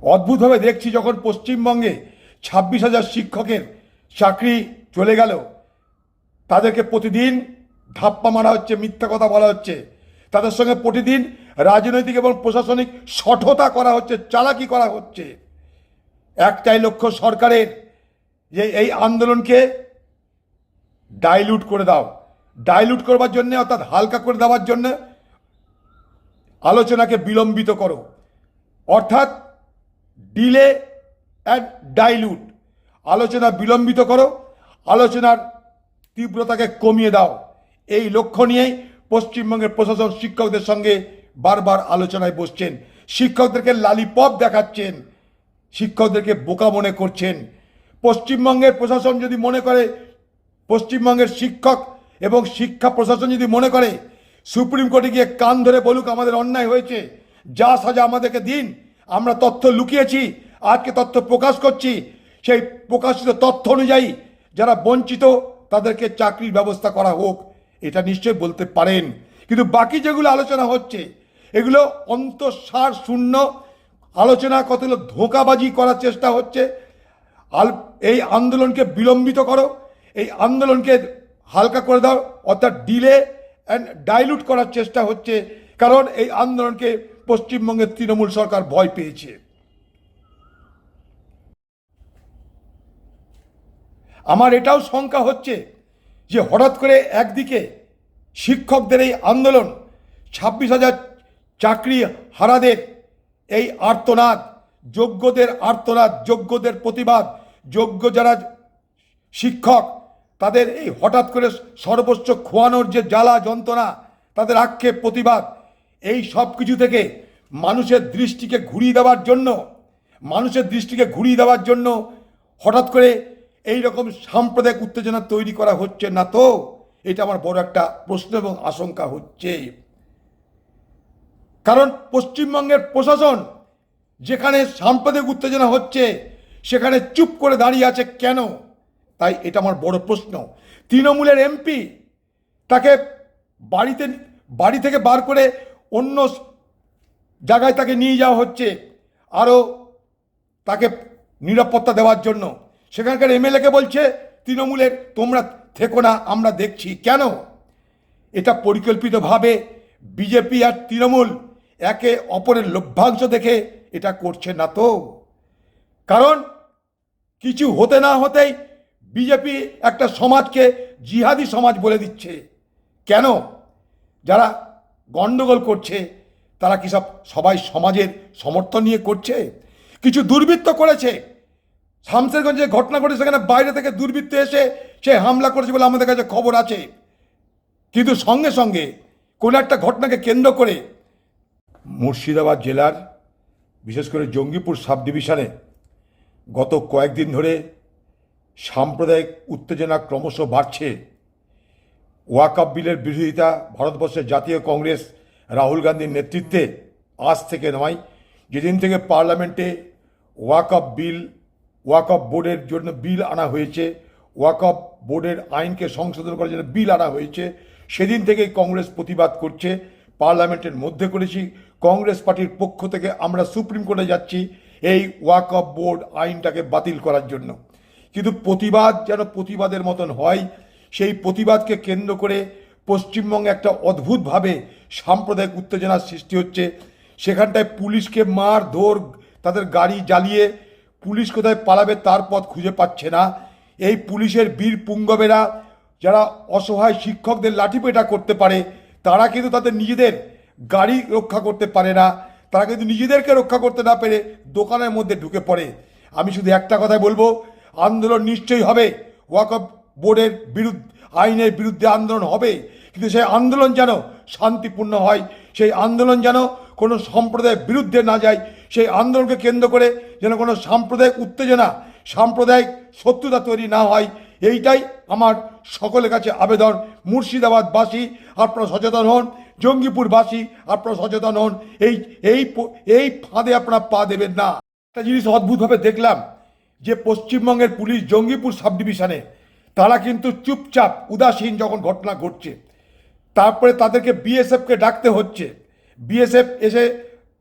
অদ্ভুতভাবে দেখছি যখন পশ্চিমবঙ্গে ছাব্বিশ হাজার শিক্ষকের চাকরি চলে গেল। তাদেরকে প্রতিদিন ধাপ্পা মারা হচ্ছে, মিথ্যা কথা বলা হচ্ছে। তাদের সঙ্গে প্রতিদিন রাজনৈতিক এবং প্রশাসনিক সঠতা করা হচ্ছে, চালাকি করা হচ্ছে। একটাই লক্ষ্য সরকারের, যে এই আন্দোলনকে ডাইলুট করে দাও। ডাইলুট করবার জন্য, অর্থাৎ হালকা করে দেওয়ার জন্য আলোচনাকে বিলম্বিত করো। অর্থাৎ ডিলে অ্যান্ড ডাইলুট আলোচনা বিলম্বিত করো, আলোচনার তীব্রতাকে কমিয়ে দাও। এই লক্ষ্য নিয়েই পশ্চিমবঙ্গের প্রশাসন শিক্ষকদের সঙ্গে বারবার আলোচনায় বসছেন। শিক্ষকদেরকে লালিপপ দেখাচ্ছেন, শিক্ষকদেরকে বোকা মনে করছেন। পশ্চিমবঙ্গের প্রশাসন যদি মনে করে, পশ্চিমবঙ্গের শিক্ষক এবং শিক্ষা প্রশাসন যদি মনে করে, সুপ্রিম কোর্টে গিয়ে কান ধরে বলুক আমাদের অন্যায় হয়েছে, যা সাজা আমাদেরকে দিন আমরা তথ্য লুকিয়েছি, আজকে তথ্য প্রকাশ করছি। সেই প্রকাশিত তথ্য অনুযায়ী যারা বঞ্চিত, তাদেরকে চাকরির ব্যবস্থা করা হোক, এটা নিশ্চয়ই বলতে পারেন। কিন্তু বাকি যেগুলো আলোচনা হচ্ছে, এগুলো অন্তঃসার শূন্য, আলোচনা কতগুলো ধোঁকাবাজি করার চেষ্টা হচ্ছে। আল, এই আন্দোলনকে বিলম্বিত করো, এই আন্দোলনকে হালকা করে দাও, অর্থাৎ ডিলে অ্যান্ড ডাইলুট করার চেষ্টা হচ্ছে। কারণ এই আন্দোলনকে পশ্চিমবঙ্গের তৃণমূল সরকার ভয় পেয়েছে। আমার এটাও শঙ্কা হচ্ছে যে হঠাৎ করে একদিকে শিক্ষকদের এই আন্দোলন, ছাব্বিশ হাজার চাকরি হারাদের এই আর্তনাদ, যোগ্যদের আর্তনাদ, যোগ্যদের প্রতিবাদ, যোগ্য যারা শিক্ষক, তাদের এই হঠাৎ করে সর্বোচ্চ খোয়ানোর যে জ্বালা যন্ত্রণা, তাদের আক্ষেপ প্রতিবাদ এই সব কিছু থেকে মানুষের দৃষ্টিকে ঘুরিয়ে দেওয়ার জন্য, মানুষের দৃষ্টিকে ঘুরিয়ে দেওয়ার জন্য হঠাৎ করে এই রকম সাম্প্রদায়িক উত্তেজনা তৈরি করা হচ্ছে না তো? এটা আমার বড় একটা প্রশ্ন এবং আশঙ্কা হচ্ছে। কারণ পশ্চিমবঙ্গের প্রশাসন যেখানে সাম্প্রদায়িক উত্তেজনা হচ্ছে, সেখানে চুপ করে দাঁড়িয়ে আছে কেন? তাই এটা আমার বড় প্রশ্ন। তৃণমূলের এমপি তাকে বাড়িতে, বাড়ি থেকে বার করে অন্য জায়গায় তাকে নিয়ে যাওয়া হচ্ছে, আরও তাকে নিরাপত্তা দেওয়ার জন্য। সেখানকার এমএলএকে বলছে, তৃণমূলের, তোমরা থেকো না, আমরা দেখছি। কেন? এটা পরিকল্পিতভাবে বিজেপি আর তৃণমূল একে অপরের লভ্যাংশ দেখে এটা করছে না তো। কারণ কিছু হতে না হতেই বিজেপি একটা সমাজকে জিহাদি সমাজ বলে দিচ্ছে। কেন? যারা গণ্ডগোল করছে, তারা কি সব সবাই সমাজের সমর্থন নিয়ে করছে? কিছু দুর্বৃত্ত করেছে। শামসেরগঞ্জে ঘটনা ঘটে সেখানে বাইরে থেকে দুর্বৃত্ত এসে সে হামলা করেছে বলে আমাদের কাছে খবর আছে। কিন্তু সঙ্গে সঙ্গে কোনো একটা ঘটনাকে কেন্দ্র করে মুর্শিদাবাদ জেলার, বিশেষ করে জঙ্গিপুর সাব ডিভিশনে গত কয়েকদিন ধরে সাম্প্রদায়িক উত্তেজনা ক্রমশ বাড়ছে। ওয়াকাপ বিলের বিরোধিতা ভারতবর্ষের জাতীয় কংগ্রেস রাহুল গান্ধীর নেতৃত্বে আজ থেকে নয়, যেদিন থেকে পার্লামেন্টে ওয়াকআপ বিল, ওয়াকআপ বোর্ডের জন্য বিল আনা হয়েছে, ওয়াকআপ বোর্ডের আইনকে সংশোধন করার জন্য বিল আনা হয়েছে, সেদিন থেকেই কংগ্রেস প্রতিবাদ করছে। পার্লামেন্টের মধ্যে করেছি, কংগ্রেস পার্টির পক্ষ থেকে আমরা সুপ্রিম কোর্টে যাচ্ছি এই ওয়াকআপ বোর্ড আইনটাকে বাতিল করার জন্য। কিন্তু প্রতিবাদ যেন প্রতিবাদের মতন হয় সেই প্রতিবাদকে কেন্দ্র করে পশ্চিমবঙ্গে একটা অদ্ভুতভাবে সাম্প্রদায়িক উত্তেজনার সৃষ্টি হচ্ছে। সেখানটায় পুলিশকে মার, ধর, তাদের গাড়ি জ্বালিয়ে পুলিশ কোথায় পালাবে তার পথ খুঁজে পাচ্ছে না। এই পুলিশের বীর পুঙ্গবেরা যারা অসহায় শিক্ষকদের লাঠিপেটা করতে পারে, তারা কিন্তু তাদের নিজেদের গাড়ি রক্ষা করতে পারে না। তারা কিন্তু নিজেদেরকে রক্ষা করতে না পেরে দোকানের মধ্যে ঢুকে পড়ে। আমি শুধু একটা কথাই বলব, আন্দোলন নিশ্চয়ই হবে ওয়াকফ বোর্ডের বিরুদ্ধে। আইনের বিরুদ্ধে আন্দোলন হবে। কিন্তু সেই আন্দোলন যেন শান্তিপূর্ণ হয়, সেই আন্দোলন যেন কোনো সম্প্রদায়ের বিরুদ্ধে না যায়, সেই আন্দোলনকে কেন্দ্র করে যেন কোনো সাম্প্রদায়িক উত্তেজনা, সাম্প্রদায়িক শত্রুতা তৈরি না হয়, এইটাই আমার সকলের কাছে আবেদন। মুর্শিদাবাদবাসী, আপনারা সচেতন হন। জঙ্গিপুরবাসী, আপনারা সচেতন হন। এই এই এই ফাঁদে আপনারা পা দেবেন না। একটা জিনিস অদ্ভুতভাবে দেখলাম, যে পশ্চিমবঙ্গের পুলিশ জঙ্গিপুর সাব ডিভিশনে তারা কিন্তু চুপচাপ, উদাসীন যখন ঘটনা ঘটছে। তারপরে তাদেরকে বিএসএফকে ডাকতে হচ্ছে। বিএসএফ এসে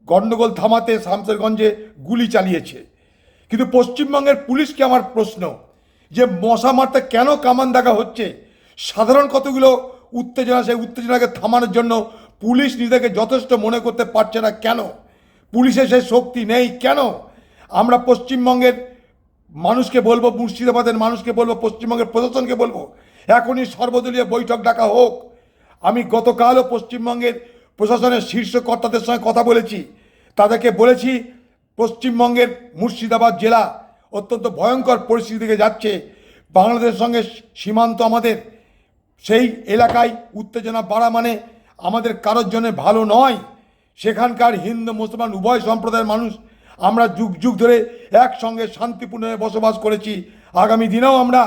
গণ্ডগোল থামাতে শামসেরগঞ্জে গুলি চালিয়েছে। কিন্তু পশ্চিমবঙ্গের পুলিশকে আমার প্রশ্ন, যে মশা মারতে কেন কামান দেখা হচ্ছে? সাধারণ কতগুলো উত্তেজনা, সেই উত্তেজনাকে থামানোর জন্য পুলিশ নিজেকে যথেষ্ট মনে করতে পারছে না কেন? পুলিশের সেই শক্তি নেই কেন? আমরা পশ্চিমবঙ্গের মানুষকে বলব, মুর্শিদাবাদের মানুষকে বলব, পশ্চিমবঙ্গের প্রশাসনকে বলব, এখনই সর্বদলীয় বৈঠক ডাকা হোক। আমি গতকালও পশ্চিমবঙ্গের প্রশাসনের শীর্ষ কর্তাদের সঙ্গে কথা বলেছি। তাদেরকে বলেছি, পশ্চিমবঙ্গের মুর্শিদাবাদ জেলা অত্যন্ত ভয়ঙ্কর পরিস্থিতি যাচ্ছে। বাংলাদেশের সঙ্গে সীমান্ত আমাদের। সেই এলাকায় উত্তেজনা বাড়া মানে আমাদের কারোর জন্য ভালো নয়। সেখানকার হিন্দু, মুসলমান, উভয় সম্প্রদায়ের মানুষ আমরা যুগ যুগ ধরে একসঙ্গে শান্তিপূর্ণভাবে বসবাস করেছি। আগামী দিনেও আমরা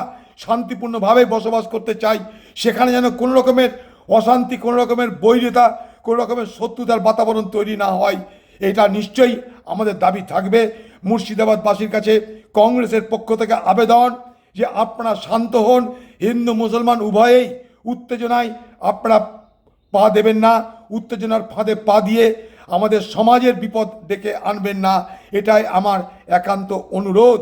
শান্তিপূর্ণভাবে বসবাস করতে চাই। সেখানে যেন কোনো রকমের অশান্তি, কোনো রকমের বৈরিতা কোনো রকমের শত্রুতার বাতাবরণ তৈরি না হয়, এটা নিশ্চয়ই আমাদের দাবি থাকবে। মুর্শিদাবাদবাসীর কাছে কংগ্রেসের পক্ষ থেকে আবেদন যে আপনারা শান্ত হন, হিন্দু, মুসলমান, উভয়েই উত্তেজনায় আপনারা পা দেবেন না, উত্তেজনার ফাঁদে পা দিয়ে আমাদের সমাজের বিপদ ডেকে আনবেন না। এটাই আমার একান্ত অনুরোধ।